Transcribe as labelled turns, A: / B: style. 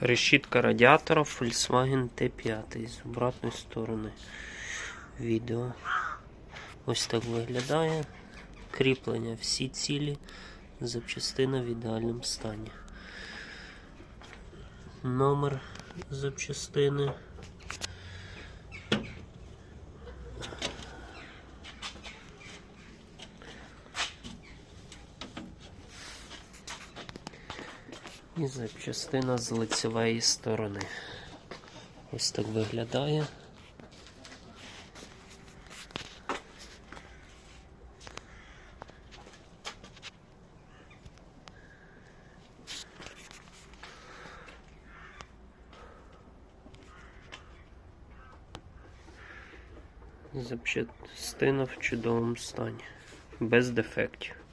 A: Решітка радіатора Volkswagen T5 з обратної сторони відео. Ось так виглядає. Кріплення всі цілі, запчастина в ідеальному стані. Номер запчастини. І запчастина з лицевої сторони. Ось так виглядає. Запчастина в чудовому стані. Без дефектів.